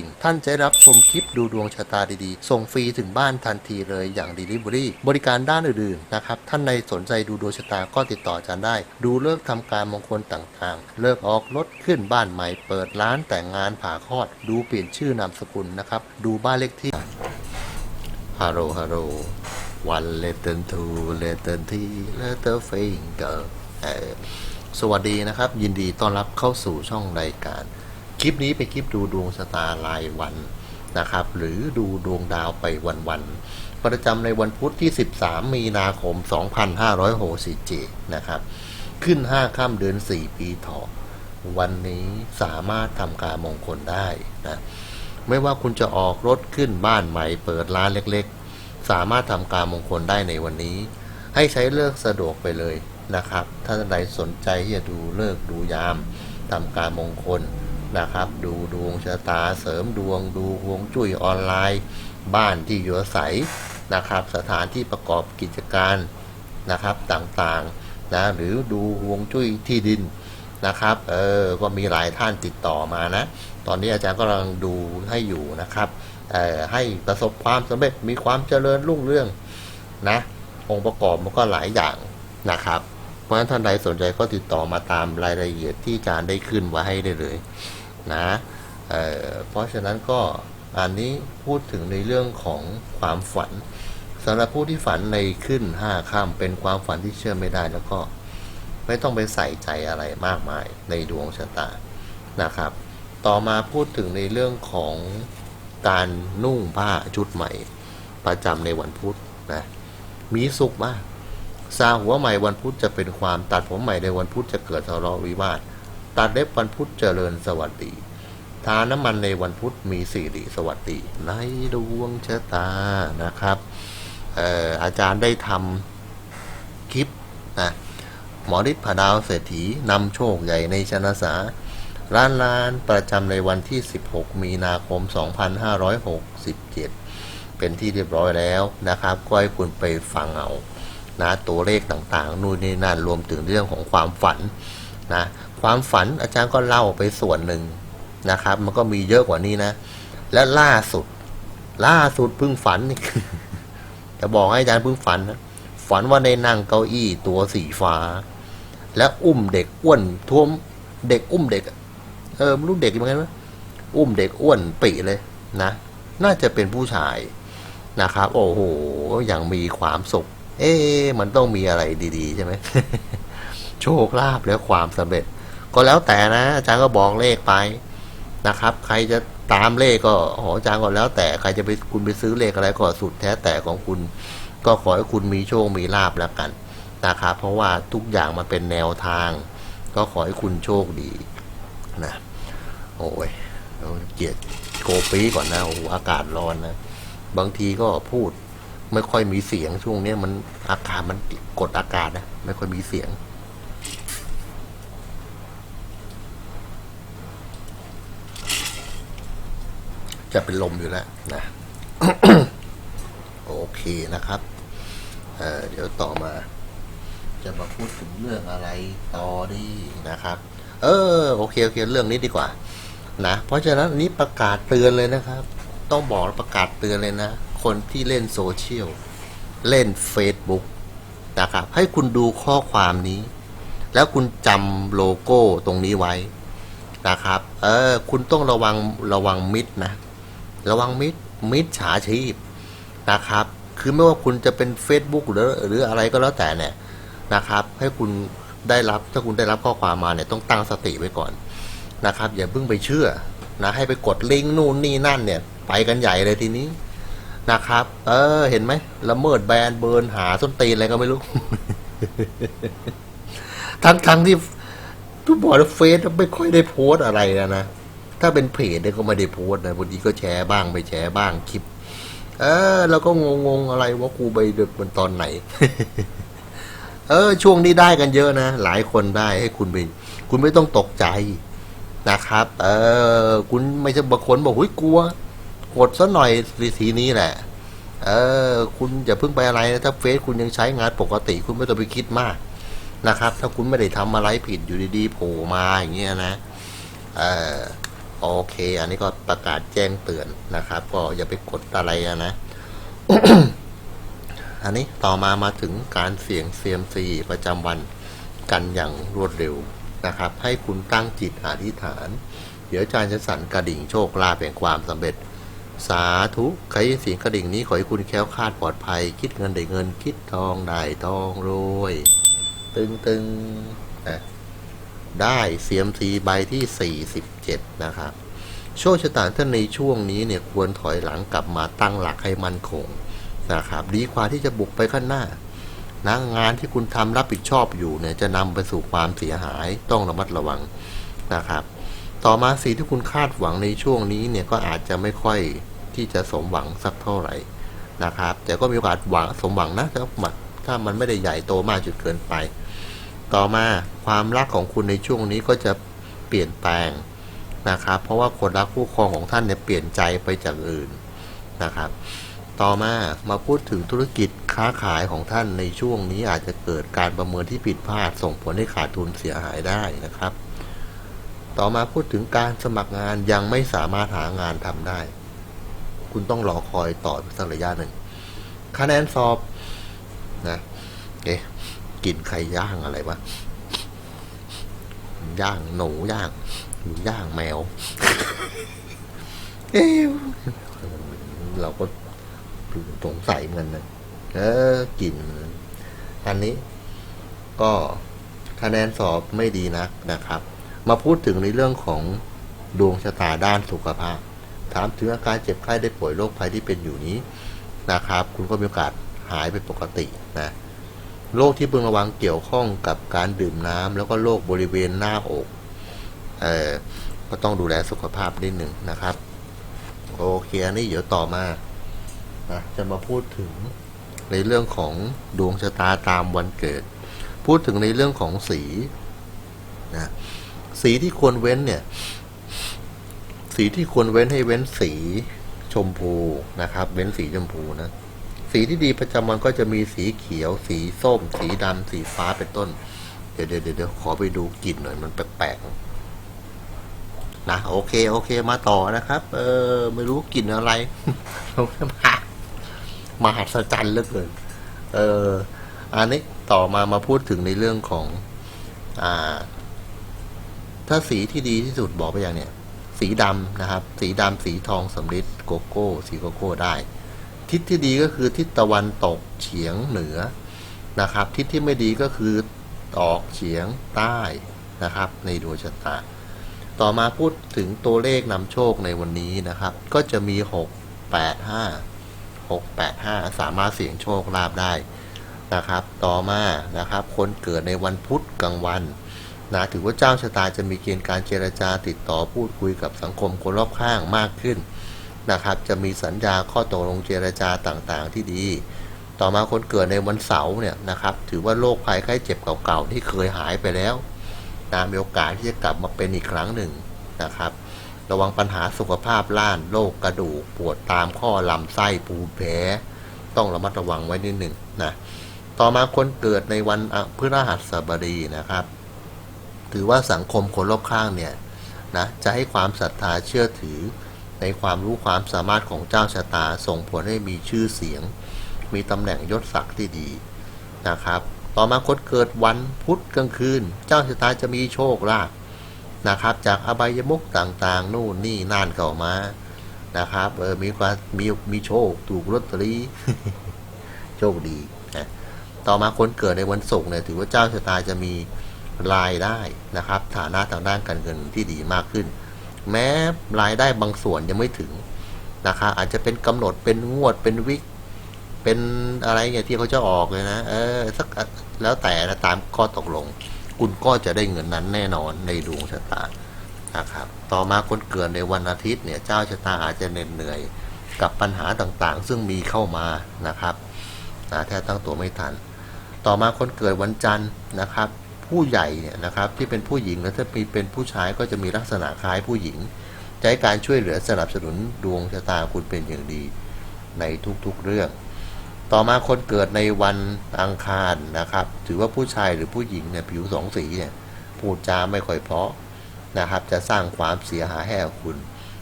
ิ่งท่านจะได้รับชมคลิปดูดวงชะตาดีๆ ส่งฟรีถึงบ้านทันทีเลยอย่าง Delivery บริการด้านอื่นๆนะครับ ท่านในสนใจดูดวงชะตาก็ติดต่ออาจารย์ได้ ดูเลิกษ์ทำการมงคลต่างๆ เลิกออกรถขึ้นบ้านใหม่ เปิดร้านแต่งงานผ่าคลอด ดูเปลี่ยนชื่อนามสกุลนะครับ ดูบ้านเลขที่ฮัลโหลฮัลโหลวันเลเตนทูเลเตนทีเลเตอร์ฟิงเกอร์สวัสดีนะครับ ยินดีต้อนรับเข้าสู่ช่องรายการ คลิปนี้เป็นคลิปดูดวงชะตารายวันนะครับ หรือดูดวงดาวไปวันๆประจำในวันพุธที่ 13 มีนาคม 2567นะครับ ขึ้น 5 ค่ำเดือน 4 ปีเถาะวันนี้สามารถทำการมงคลได้นะไม่ว่าคุณจะออกรถขึ้นบ้านใหม่เปิดร้านเล็กๆ สามารถทำการมงคลได้ในวันนี้ ให้ใช้เลิกสะดวกไปเลยนะครับ ถ้าท่านใดสนใจที่จะดูเลิกดูยามทำการมงคล นะครับ ดูดวงชะตาเสริมดวง ดูฮวงจุ้ยออนไลน์ บ้านที่อยู่อาศัยนะครับ สถานที่ประกอบกิจการนะครับต่างๆนะหรือดูฮวงจุ้ยที่ดินนะครับเออก็มีหลายท่านติดต่อมานะ ตอนนี้อาจารย์กำลังดูให้อยู่นะครับเอ่อให้ประสบความสำเร็จมีความเจริญรุ่งเรืองนะองค์ประกอบมันก็หลายอย่างนะครับ เพราะฉะนั้นท่านใดสนใจก็ติดต่อมาตามรายละเอียดที่อาจารย์ได้ขึ้นไว้ให้ได้เลย นะเเพราะฉะนั้นก็อันนี้พูดถึงในเรื่องของความฝันสำหรับผู้ที่ฝันในขึ้นห้าค่ำเป็นความฝันที่เชื่อไม่ได้แล้วก็ไม่ต้องไปใส่ใจอะไรมากมายในดวงชะตานะครับ ต่อมาพูดถึงในเรื่องของการนุ่งผ้าชุดใหม่ ประจำในวันพุธนะมีสุขมากซาหัวใหม่วันพุธจะเป็นความตัดผมใหม่ในวันพุธจะเกิดทะเลาะวิวาท ตัดเล็บวันพุธเจริญสวัสดีทาน้ำมันในวันพุธมีสิริสวัสดีในดวงชะตานะครับเอ่ออาจารย์ได้ทำคลิปนะหมอฤทธิ์ผาดาวเศรษฐีนำโชคใหญ่ในชนะสาร้านร้านประจำในวันที่ 16 มีนาคม 2567 เป็นที่เรียบร้อยแล้วนะครับ ก็ให้คุณไปฟังเอานะตัวเลขต่างๆ นู่นนี่นั่นรวมถึงเรื่องของความฝันนะ ความฝันอาจารย์ก็เล่าไปส่วนหนึ่งนะครับ มันก็มีเยอะกว่านี้นะ และล่าสุด ล่าสุดเพิ่งฝันนี่จะบอกให้อาจารย์เพิ่งฝันนะฝันว่าได้นั่งเก้าอี้ตัวสีฟ้า และอุ้มเด็กอ้วนท้วมเด็กอุ้มเด็ก เออรู้เด็กยังไงวะอุ้มเด็กอ้วนปีเลยนะ น่าจะเป็นผู้ชายนะครับ โอ้โหอย่างมีความสุข เอ๊มันต้องมีอะไรดี ๆ ใช่ไหมโชคลาภและความสำเร็จ ก็แล้วแต่นะ อาจารย์ก็บอกเลขไปนะครับ ใครจะตามเลขก็โหอาจารย์ก็แล้ว แต่ใครจะไปคุณไปซื้อเลขอะไรก็สุดแท้แต่ของคุณ ก็ขอให้คุณมีโชคมีลาบแล้วกันนะครับเพราะว่าทุกอย่างมันเป็นแนวทาง ก็ขอให้คุณโชคดีนะโอ้ยเกลียดโกปีก่อนนะโอ้อากาศร้อนนะบางทีก็พูดไม่ค่อยมีเสียงช่วงนี้มันอากาศมันกดอากาศนะไม่ค่อยมีเสียง จะเป็นลมอยู่แล้วนะโอเคนะครับเเดี๋ยวต่อมา จะมาพูดถึงเรื่องอะไรต่อดีนะครับ เออโอเคโอเคเรื่องนี้ดีกว่า นะเพราะฉะนั้นนนี้ประกาศเตือนเลยนะครับ ต้องบอกประกาศเตือนเลยนะ คนที่เล่นโซเชียลเล่น Facebook นะครับให้คุณดูข้อความนี้ แล้วคุณจำโลโก้ตรงนี้ไว้นะครับ เออ คุณต้องระวังระวังมิดนะ ระวังมิดมิดฉาชีพนะครับ คือไม่ว่าคุณจะเป็น Facebook หรือหรืออะไรก็แล้วแต่เนี่ยนะครับ ให้คุณได้รับถ้าคุณได้รับข้อความมาเนี่ยต้องตั้งสติไว้ก่อนนะครับ อย่าเพิ่งไปเชื่อนะให้ไปกดลิงก์นู่นนี่นั่นเนี่ยไปกันใหญ่เลยทีนี้นะครับ เออ เห็นไหมละเมิดแบรนด์เบิร์นหาส้นตีนอะไรก็ไม่รู้ ทั้งทั้งที่ทุกบอกว่าเฟซไม่ค่อยได้โพสอะไรนะนะ ถ้าเป็นเพจเนี่ยก็ไม่ได้โพสต์นะบางทีก็แชร์บ้างไปแชร์บ้างคลิป เออ แล้วก็งงๆอะไรว่ากูไปเดือดมันตอนไหน เออ ช่วงนี้ได้กันเยอะนะ หลายคนได้ให้คุณไปคุณไม่ต้องตกใจนะครับ เออ คุณไม่ใช่บางคนบอกหุ้ยกลัว กดซะหน่อยวิธีนี้แหละ เออ คุณอย่าเพิ่งไปอะไรนะถ้าเฟซคุณยังใช้งานปกติ คุณไม่ต้องไปคิดมากนะครับ ถ้าคุณไม่ได้ทำอะไรผิดอยู่ดีๆโผล่มาอย่างเงี้ยนะ เออ โอเค อันนี้ก็ประกาศแจ้งเตือนนะครับ ก็อย่าไปกดอะไรนะ อันนี้ต่อมามาถึงการเสี่ยงเซียมซีประจำวันกันอย่างรวดเร็วนะครับ ให้คุณตั้งจิตอธิษฐาน เดี๋ยวอาจารย์จะสั่นกระดิ่งโชคลาภแห่งความสำเร็จ สาธุใครเสียงกระดิ่งนี้ขอให้คุณแคล้วคลาดปลอดภัย คิดเงินได้เงิน คิดทองได้ทองรวย ตึงตึงนะ ได้เสียมซีใบที่ 47 นะครับโชคชะตาท่านในช่วงนี้เนี่ยควรถอยหลังกลับมาตั้งหลักให้มั่นคงนะครับดีกว่าที่จะบุกไปข้างหน้านะงานที่คุณทำรับผิดชอบอยู่เนี่ยจะนำไปสู่ความเสียหายต้องระมัดระวังนะครับ ต่อมาสิ่งที่คุณคาดหวังในช่วงนี้เนี่ยก็อาจจะไม่ค่อยที่จะสมหวังสักเท่าไหร่นะครับ แต่ก็มีโอกาสหวังสมหวังนะถ้ามันถ้ามันไม่ได้ใหญ่โตมากจนเกินไป ต่อมาความรักของคุณในช่วงนี้ก็จะเปลี่ยนแปลงนะครับ เพราะว่าคนรักคู่ครองของท่านเนี่ยเปลี่ยนใจไปจากอื่นนะครับ ต่อมามาพูดถึงธุรกิจค้าขายของท่านในช่วงนี้อาจจะเกิดการประเมินที่ผิดพลาด ส่งผลให้ขาดทุนเสียหายได้นะครับ ต่อมาพูดถึงการสมัครงานยังไม่สามารถหางานทำได้ คุณต้องรอคอยต่อสักระยะหนึ่งคะแนนสอบนะเอ๊ะ กินไข่ย่างอะไรวะย่างหนูย่างหรือย่างแมว เอ๊ะเราก็สงสัยเหมือนกันนะเออกลิ่นอันนี้ ก็คะแนนสอบไม่ดีนักนะครับ มาพูดถึงในเรื่องของดวงชะตาด้านสุขภาพ ถามถึงอาการเจ็บไข้ได้ป่วยโรคภัยที่เป็นอยู่นี้นะครับ คุณก็มีโอกาสหายไปปกตินะ โรคที่พึงระวังเกี่ยวข้องกับการดื่มน้ำแล้วก็โรคบริเวณหน้าอกเออก็ต้องดูแลสุขภาพนิดหนึ่งนะครับ โอเคอันนี้เดี๋ยวต่อมานะจะมาพูดถึงในเรื่องของดวงชะตาตามวันเกิด พูดถึงในเรื่องของสีนะสีที่ควรเว้นเนี่ย สีที่ควรเว้นให้เว้นสีชมพูนะครับ เว้นสีชมพูนะ สีที่ดีประจำวันก็จะมีสีเขียว สีส้ม สีดำสีฟ้าเป็นต้น เดี๋ยวเดี๋ยวเดี๋ยวขอไปดูกลิ่นหน่อยมันแปลกๆนะโอเคโอเคมาต่อนะครับ เออไม่รู้กลิ่นอะไรมามาหัศจรรย์เหลือเกิน เอออันนี้ต่อมามาพูดถึงในเรื่องของ อ่า ถ้าสีที่ดีที่สุดบอกไปอย่างเนี้ยสีดำนะครับ สีดำสีทองสำริดโกโก้ สีโกโก้ได้ ทิศที่ดีก็คือทิศตะวันตกเฉียงเหนือนะครับ ทิศที่ไม่ดีก็คือออกเฉียงใต้นะครับ ในดวงชะตา ต่อมาพูดถึงตัวเลขนำโชคในวันนี้นะครับ ก็จะมี 6 8 5 6 8 5 สามารถเสี่ยงโชคลาภได้นะครับ ต่อมานะครับ คนเกิดในวันพุธกลางวันนะถือว่าเจ้าชะตาจะมีเกณฑ์การเจรจาติดต่อพูดคุยกับสังคมคนรอบข้างมากขึ้น นะครับ จะมีสัญญาข้อตกลงเจรจาต่างๆ ที่ดี ต่อมาคนเกิดในวันเสาร์เนี่ยนะครับ ถือว่าโรคภัยไข้เจ็บเก่าๆที่เคยหายไปแล้วนะมีโอกาสที่จะกลับมาเป็นอีกครั้งหนึ่งนะครับ ระวังปัญหาสุขภาพล้านโรคกระดูกปวดตามข้อลำไส้ภูแพ้ต้องระมัดระวังไว้นิดหนึ่งนะต่อมาคนเกิดในวันพฤหัสบดีนะครับ ถือว่าสังคมคนรอบข้างเนี่ยนะจะให้ความศรัทธาเชื่อถือ ในความรู้ความสามารถของเจ้าชะตาส่งผลให้มีชื่อเสียง มีตำแหน่งยศศักดิ์ที่ดีนะครับ ต่อมาคนเกิดวันพุธกลางคืน เจ้าชะตาจะมีโชคลาภนะครับ จากอบายมุกต่างๆ นู่นนี่นั่นเข้ามานะครับเออมีความมีมีโชคถูกลอตเตอรี่โชคดีนะต่อมาคนเกิดในวันศุกร์เนี่ยถือว่าเจ้าชะตาจะมีรายได้นะครับ ฐานะทางด้านการเงินที่ดีมากขึ้น แม้รายได้บางส่วนยังไม่ถึงนะครับอาจจะเป็นกำหนดเป็นงวดเป็นวิกเป็นอะไรเงี้ยที่เขาจะออกเลยนะเออสักแล้วแต่นะตามข้อตกลง คุณก็จะได้เงินนั้นแน่นอนในดวงชะตานะครับ ต่อมาคนเกิดในวันอาทิตย์เนี่ยเจ้าชะตาอาจจะเหน็ดเหนื่อยกับปัญหาต่างๆ ซึ่งมีเข้ามานะครับนะแทบตั้งตัวไม่ทัน ต่อมาคนเกิดวันจันทร์นะครับ ผู้ใหญ่เนี่ยนะครับที่เป็นผู้หญิงแล้วถ้ามีเป็นผู้ชายก็จะมีลักษณะคล้ายผู้หญิงจให้การช่วยเหลือสนับสนุนดวงชะตาคุณเป็นอย่างดีในทุกๆเรื่อง ต่อมาคนเกิดในวันอังคารนะครับ ถือว่าผู้ชายหรือผู้หญิงเนี่ยผิวสองสีเนี่ยพูดจาไม่ค่อยเพาะนะครับ จะสร้างความเสียหายให้กับคุณ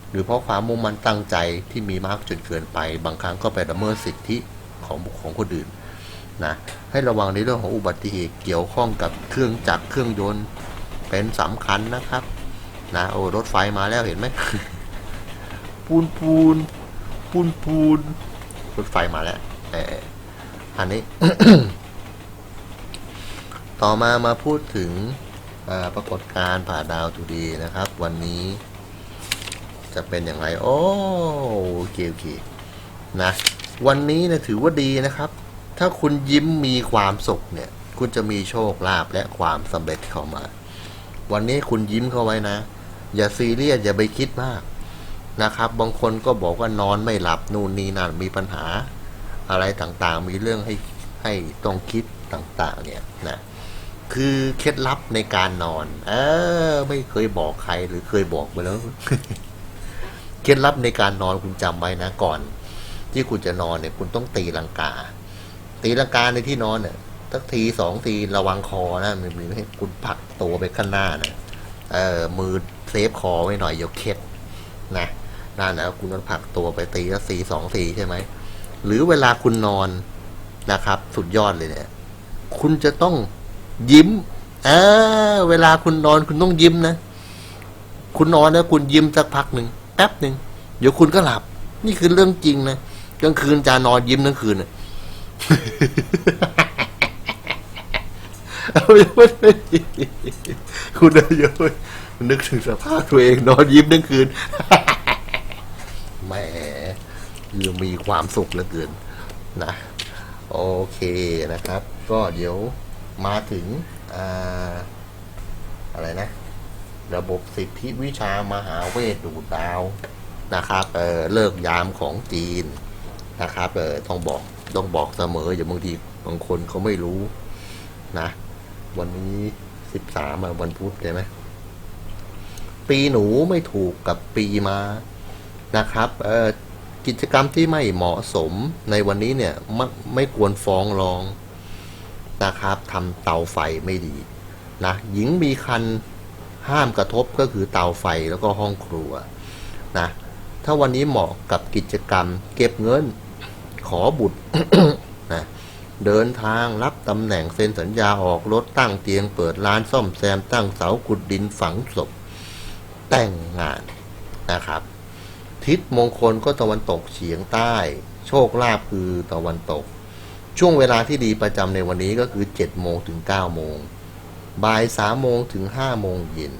หรือเพราะความมุ่งมั่นตั้งใจที่มีมากจนเกินไป บางครั้งก็ไปละเมิดสิทธิของบุคคลคนอื่น นะให้ระวังในเรื่องของอุบัติเหตุเกี่ยวข้องกับเครื่องจักรเครื่องยนต์เป็นสำคัญนะครับนะโอ้รถไฟมาแล้วเห็นไหมปูนปูนปูนปูนรถไฟมาแล้วเอออันนี้ ต่อมามาพูดถึงปรากฏการณ์ผ่าดาวทูดีนะครับ วันนี้ จะเป็นอย่างไร โอ้โอเคโอเคนะวันนี้นะถือว่าดีนะครับ ถ้าคุณยิ้มมีความสุขเนี่ย คุณจะมีโชคลาภและความสำเร็จเข้ามา วันนี้คุณยิ้มเข้าไว้นะ อย่าซีเรียสอย่าไปคิดมากนะครับ บางคนก็บอกว่านอนไม่หลับนู่นนี่นั่นมีปัญหา อะไรต่างๆ มีเรื่องให้ให้ต้องคิดต่าง ๆ เนี่ยนะคือเคล็ดลับในการนอน เออ ไม่เคยบอกใครหรือเคยบอกไปแล้ว เคล็ดลับในการนอนคุณจำไว้นะก่อน ที่คุณจะนอนเนี่ย คุณต้องตีลังกา ตีลังกาในที่นอนเนี่ยสักทีสองทีระวังคอนะมันมีให้คุณผักตัวไปข้างหน้านะเออมือเซฟคอไว้หน่อยเดี๋ยวเคล็ดนะนั่นนะคุณต้องผักตัวไปตีละสีสองทีใช่ไหมหรือเวลาคุณนอนนะครับ สุดยอดเลยเนี่ย คุณจะต้องยิ้มเออเวลาคุณนอนคุณต้องยิ้มนะคุณนอนแล้วคุณยิ้มสักพักหนึ่งแป๊บหนึ่งเดี๋ยวคุณก็หลับ นี่คือเรื่องจริงนะกลางคืนจะนอนยิ้มทั้งคืนนะ เอาไม่ได้คุณนายยนึกถึงสภาพตัวเองนอนยิ้มทั้งคืนแหมยังมีความสุขเหลือเกินนะ โอเคนะครับ ก็เดี๋ยวมาถึงอ่าอะไรนะ ระบบสิทธิวิชามหาเวทดูดาวนะครับเออเลิกยามของจีนนะครับเออต้องบอก ต้องบอกเสมออย่าบางทีบางคนเขาไม่รู้นะ วันนี้สิบสามวันพุธใช่ไหมปีหนูไม่ถูกกับปีมานะครับกิจกรรมที่ไม่เหมาะสมในวันนี้เนี่ยไม่ไม่ควรฟ้องร้องนะครับทำเตาไฟไม่ดีนะหญิงมีคันห้ามกระทบก็คือเตาไฟแล้วก็ห้องครัวนะถ้าวันนี้เหมาะกับกิจกรรมเก็บเงิน ขอบุตรนะเดินทางรับตำแหน่งเซ็นสัญญาออกรถตั้งเตียงเปิดร้านซ่อมแซมตั้งเสาขุดดินฝังศพ แต่งงานนะครับ ทิศมงคลก็ตะวันตกเฉียงใต้ โชคลาภคือตะวันตก ช่วงเวลาที่ดีประจำในวันนี้ก็คือ7โมงถึง9โมงบ่ายสามโมงถึงห้าโมงเย็น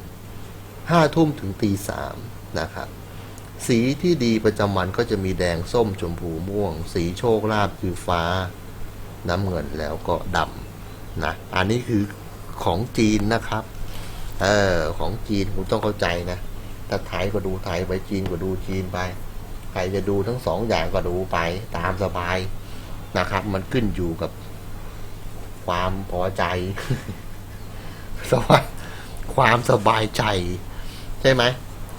ห้าทุ่มถึงตีสามนะครับ สีที่ดีประจำวันก็จะมีแดงส้มชมพูม่วง สีโชคลาภคือฟ้า น้ำเงินแล้วก็ดำนะอันนี้คือของจีนนะครับ เออของจีนคุณต้องเข้าใจนะถ้าไทยก็ดูไทยไปจีนก็ดูจีนไปใครจะดูทั้งสองอย่างก็ดูไปตามสบายนะครับ มันขึ้นอยู่กับความพอใจสบายความสบายใจ ใช่ไหม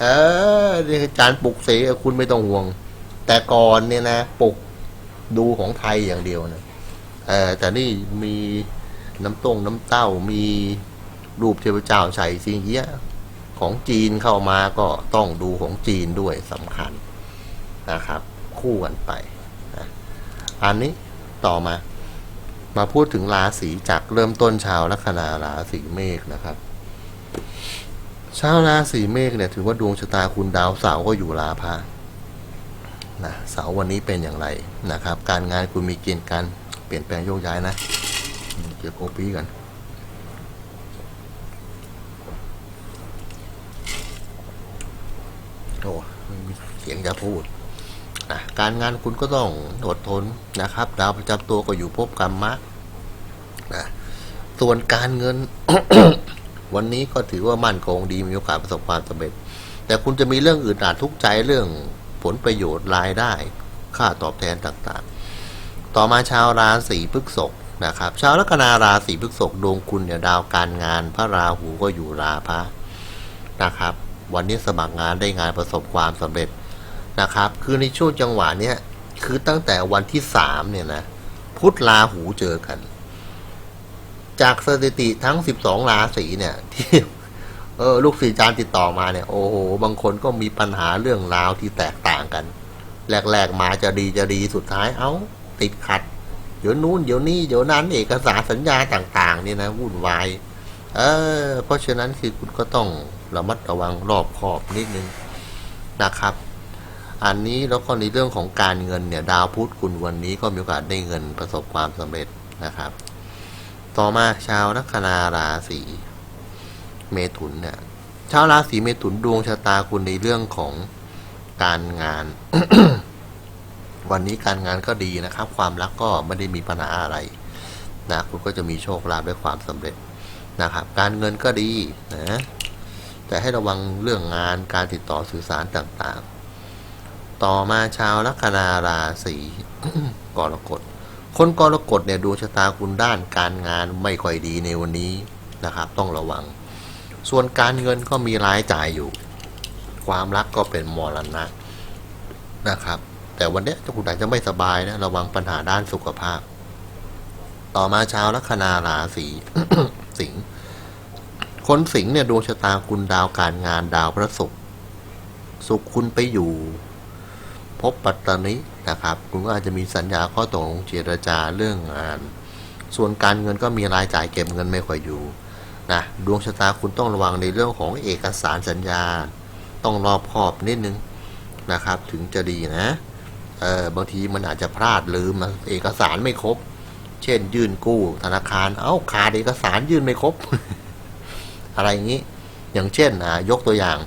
เออนี่คือจานปลุกเสกคุณไม่ต้องห่วง แต่ก่อนเนี่ยนะปลุกดูของไทยอย่างเดียวนะเออแต่นี่มีน้ำต้งน้ำเต้ามีรูปเทพเจ้าใส่สิ่งเงี้ยของจีนเข้ามาก็ต้องดูของจีนด้วยสำคัญนะครับ คู่กันไปนะอันนี้ต่อมา มาพูดถึงราศีจากเริ่มต้นชาวลัคนาราศีเมษนะครับ ชาวราศีเมษเนี่ยถือว่าดวงชะตาคุณดาวเสาร์ก็อยู่ราพะนะเสาร์วันนี้เป็นอย่างไรนะครับ การงานคุณมีเกณฑ์การเปลี่ยนแปลงโยกย้ายนะเกี่ยวกับโอปีกันโอ้เสียงจะพูดนะการงานคุณก็ต้องอดทนนะครับ ดาวประจำตัวก็อยู่ภพกรรมะนะส่วนการเงิน วันนี้ก็ถือว่ามั่นคงดีมีโอกาสประสบความสำเร็จ แต่คุณจะมีเรื่องอื่นอาจทุกข์ใจเรื่องผลประโยชน์รายได้ ค่าตอบแทนต่างๆ ต่อมาชาวราศีพฤษภนะครับชาวลัคนาราศีพฤษภดวงคุณเนี่ยดาวการงาน พระราหูก็อยู่ราพระนะครับ วันนี้สมัครงานได้งานประสบความสำเร็จนะครับ คือในช่วงจังหวะเนี้ยคือตั้งแต่วันที่สามเนี่ยนะพุธราหูเจอกัน จากสถิติทั้ง 12 ราศีเนี่ย ที่เออลูกศิษย์อาจารย์ติดต่อมาเนี่ยโอ้โหบางคนก็มีปัญหาเรื่องราวที่แตกต่างกัน แรกๆมาจะดีจะดีสุดท้ายเอา้า ติดขัด เดี๋ยวนู้นเดี๋ยวนี้เดี๋ยวนั้นเอกสารสัญญาต่าง ๆ นี่นะวุ่นวายเออเพราะฉะนั้นคือคุณก็ต้องระมัดระวังรอบคอบนิดนึงนะครับ อันนี้แล้วก็ในเรื่องของการเงินเนี่ย ดาวพุธคุณวันนี้ก็มีโอกาสได้เงินประสบความสำเร็จนะครับ ต่อมาชาวลัคนาราศีเมถุนเนี่ยชาวราศีเมถุนดวงชะตาคุณในเรื่องของการงาน วันนี้การงานก็ดีนะครับ ความรักก็ไม่ได้มีปัญหาอะไรนะคุณก็จะมีโชคลาภด้วยความสำเร็จนะครับ การเงินก็ดีนะแต่ให้ระวังเรื่องงานการติดต่อสื่อสารต่างๆ ต่อมาชาวลัคนาราศีกรกฎ คนกรกฎเนี่ยดวงชะตาคุณด้านการงานไม่ค่อยดีในวันนี้นะครับ ต้องระวัง ส่วนการเงินก็มีรายจ่ายอยู่ ความรักก็เป็นมรณะนะครับ แต่วันนี้ยคุณอาจจะไม่สบายนะระวังปัญหาด้านสุขภาพ ต่อมาชาวลัคนาราศีสิงห์คนสิงห์เนี่ยดวงชะตาคุณดาวการงานดาวพระศุกร์สุขคุณไปอยู่ พบปัตตานินะครับ คุณก็อาจจะมีสัญญาข้อตกลงเจรจาเรื่องงาน ส่วนการเงินก็มีรายจ่ายเก็บเงินไม่ค่อยอยู่นะดวงชะตาคุณต้องระวังในเรื่องของเอกสารสัญญา ต้องรอบคอบนิดนึงนะครับ ถึงจะดีนะเออบางทีมันอาจจะพลาดลืมเอกสารไม่ครบ เช่น ยื่นกู้ธนาคารเอา้าขาดเอกสารยื่นไม่ครบ อะไรอย่างนี้ อย่างเช่นอ่ายกตัวอย่าง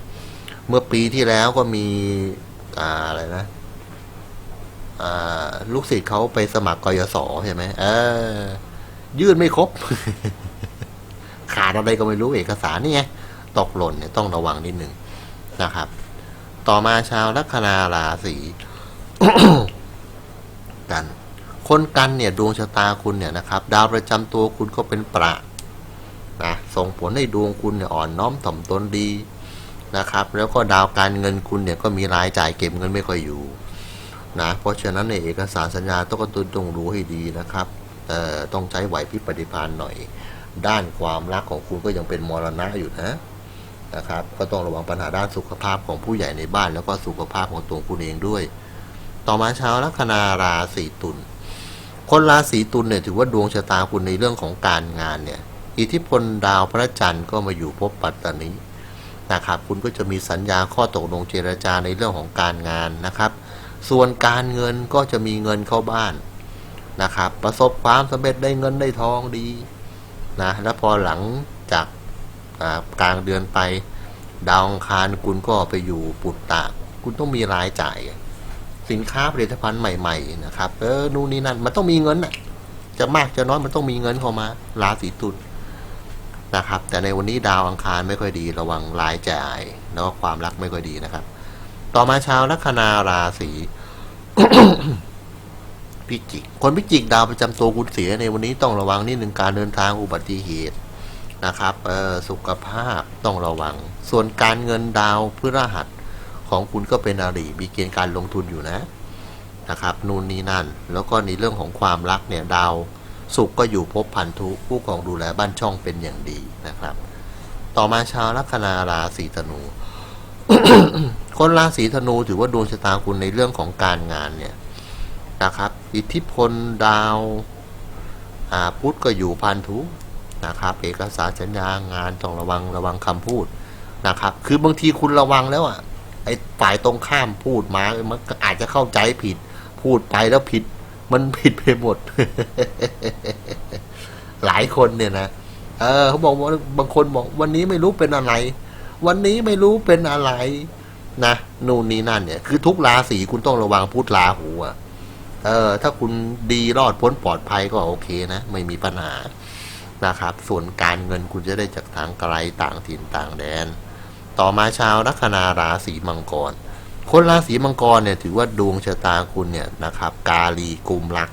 เมื่อปีที่แล้วก็มีอ่าอะไรนะ ลูกศิษย์เขาไปสมัครกยศใช่ไหมเออ ยื่นไม่ครบ ขาดอะไรก็ไม่รู้เอกสารนี่ไงตกหล่นเนี่ยต้องระวังนิดหนึ่งนะครับ ต่อมาชาวลัคนาราศีกัน คนกันเนี่ยดวงชะตาคุณเนี่ยนะครับ ดาวประจำตัวคุณก็เป็นประนะส่งผลให้ดวงคุณเนี่ยอ่อนน้อมถ่อมตนดีนะครับ แล้วก็ดาวการเงินคุณเนี่ยก็มีรายจ่ายเก็บเงินไม่ค่อยอยู่ นะเพราะฉะนั้นในเอกสารสัญญาต้องกระตุ้นต้องรู้ให้ดีนะครับเอ่ต้องใช้ไหวพริบปฏิภาณหน่อย ด้านความรักของคุณก็ยังเป็นมรณะอยู่นะนะครับก็ต้องระวังปัญหาด้านสุขภาพของผู้ใหญ่ในบ้าน แล้วก็สุขภาพของตัวคุณเองด้วย ต่อมาชาวลัคนาราศีตุลคนราศีตุลเนี่ยถือว่าดวงชะตาคุณในเรื่องของการงานเนี่ยอิทธิพลดาวพระจันทร์ก็มาอยู่พบปัตตานีนะครับคุณก็จะมีสัญญาข้อตกลงเจรจาในเรื่องของการงานนะครับ ส่วนการเงินก็จะมีเงินเข้าบ้านนะครับ ประสบความสำเร็จได้เงินได้ทองดีนะแล้วพอหลังจากกลางเดือนไป ดาวอังคารคุณก็ไปอยู่ปุตตะ คุณต้องมีรายจ่าย สินค้าผลิตภัณฑ์ใหม่ ๆ นะครับ เออนู่นนี่นั่นมันต้องมีเงินน่ะจะมากจะน้อยมันต้องมีเงินเข้ามาราศีตุลนะครับ แต่ในวันนี้ดาวอังคารไม่ค่อยดีระวังรายจ่าย แล้วก็ความรักไม่ค่อยดีนะครับ ต่อมาชาวลัคนาราศีพิจิก คนพิจิกดาวประจำตัวคุณเสียในวันนี้ต้องระวังนิดหนึ่งการเดินทางอุบัติเหตุนะครับเออสุขภาพต้องระวัง ส่วนการเงินดาวพฤหัสของคุณก็เป็นอารีมีเกณฑ์การลงทุนอยู่นะนะครับนู่นนี่นั่น แล้วก็ในเรื่องของความรักเนี่ยดาวสุขก็อยู่ภพพันธุผู้ของดูแลบ้านช่องเป็นอย่างดีนะครับ ต่อมาชาวลัคนาราศีธนู คนราศีธนูถือว่าดวงชะตาคุณในเรื่องของการงานเนี่ยนะครับ อิทธิพลดาวาพุธก็อยู่พันธุนะครับ เอกสารสัญญางานต้องระวังระวังคำพูดนะครับ คือบางทีคุณระวังแล้วอะไอ้ฝ่ายตรงข้ามพูดมามันอาจจะเข้าใจผิด พูดไปแล้วผิด มันผิดไปหมด หลายคนเนี่ยนะเออเขาบอกว่าบางคนบอก วันนี้ไม่รู้เป็นอะไร วันนี้ไม่รู้เป็นอะไร นะนู่นนี่นั่นเนี่ย คือทุกราศีคุณต้องระวังพูดลาหูอะเออ ถ้าคุณดีรอดพ้นปลอดภัยก็โอเคนะ ไม่มีปัญหานะครับ ส่วนการเงินคุณจะได้จากทางไกลต่างถิ่นต่างแดน ต่อมาชาวลัคนาราศีมังกร คนราศีมังกรเนี่ยถือว่าดวงชะตาคุณเนี่ยนะครับ กาลีกุมรัก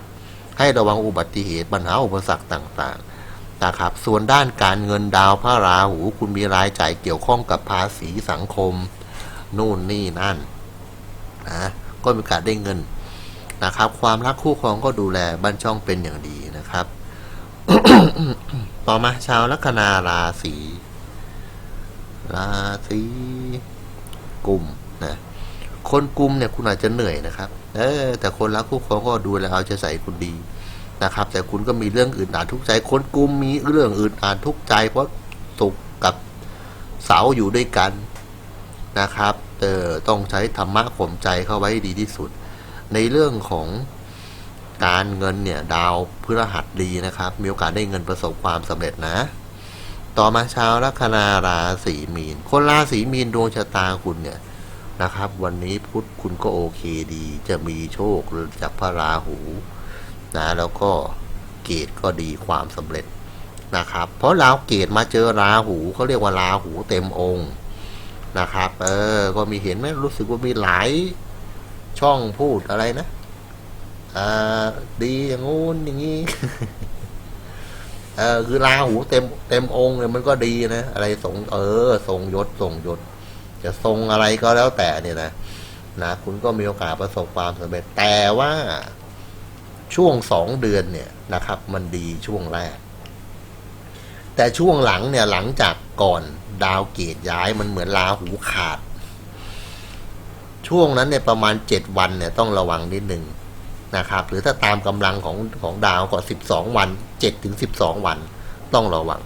ให้ระวังอุบัติเหตุปัญหาอุปสรรคต่างๆนะครับ ส่วนด้านการเงินดาวพระราหู คุณมีรายจ่ายเกี่ยวข้องกับภาษีสังคม นู่นนี่นั่นนะก็มีโอกาสได้เงินนะครับ ความรักคู่ครองก็ดูแลบ้านช่องเป็นอย่างดีนะครับ ต่อมาชาวลัคนาราศีราศีกลุ่มนะคนกลุ่มเนี่ยคุณอาจจะเหนื่อยนะครับ เออ แต่คนรักคู่ครองก็ดูแลเอาใจใส่คุณดีนะครับ แต่คุณก็มีเรื่องอื่นอาจทุกใจคนกลุ่มมีเรื่องอื่นอาจทุกใจเพราะตกกับเสาอยู่ด้วยกัน นะครับเออต้องใช้ธรรมะข่มใจเข้าไว้ดีที่สุด ในเรื่องของการเงินเนี่ยดาวพฤหัสดีนะครับ มีโอกาสได้เงินประสบความสำเร็จนะ ต่อมาชาวลัคนาราศีมีน คนราศีมีนดวงชะตาคุณเนี่ยนะครับ วันนี้พุธคุณก็โอเคดี จะมีโชคจากพระราหูนะแล้วก็เกตก็ดีความสำเร็จนะครับ เพราะราวเกตมาเจอราหูเขาเรียกว่าราหูเต็มองค์ นะครับ เออ ก็มีเห็นไหมรู้สึกว่ามีหลายช่องพูดอะไรนะอ่าดีอย่างงู้นอย่างนี้เออคือราหูเต็มเต็มองค์เนี่ยมันก็ดีนะอะไรสงเออทรงยศทรงยศ จะทรงอะไรก็แล้วแต่เนี่ยนะนะคุณก็มีโอกาสประสบความสำเร็จแต่ว่าช่วงสองเดือนเนี่ยนะครับ มันดีช่วงแรก แต่ช่วงหลังเนี่ยหลังจากก่อนดาวเกตย้ายมันเหมือนลาหูขาด ช่วงนั้นเนี่ยประมาณเจ็ดวันเนี่ยต้องระวังนิดหนึ่งนะครับ หรือถ้าตามกำลังของของดาวก็สิบสองวันเจ็ดถึงสิบสองวันต้องระวัง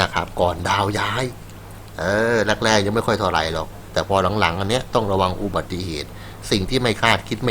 นะครับ ก่อนดาวย้าย เออแรกๆยังไม่ค่อยเท่าไหรหรอก แต่พอหลังๆอันเนี้ยต้องระวังอุบัติเหตุ สิ่งที่ไม่คาดคิดไม่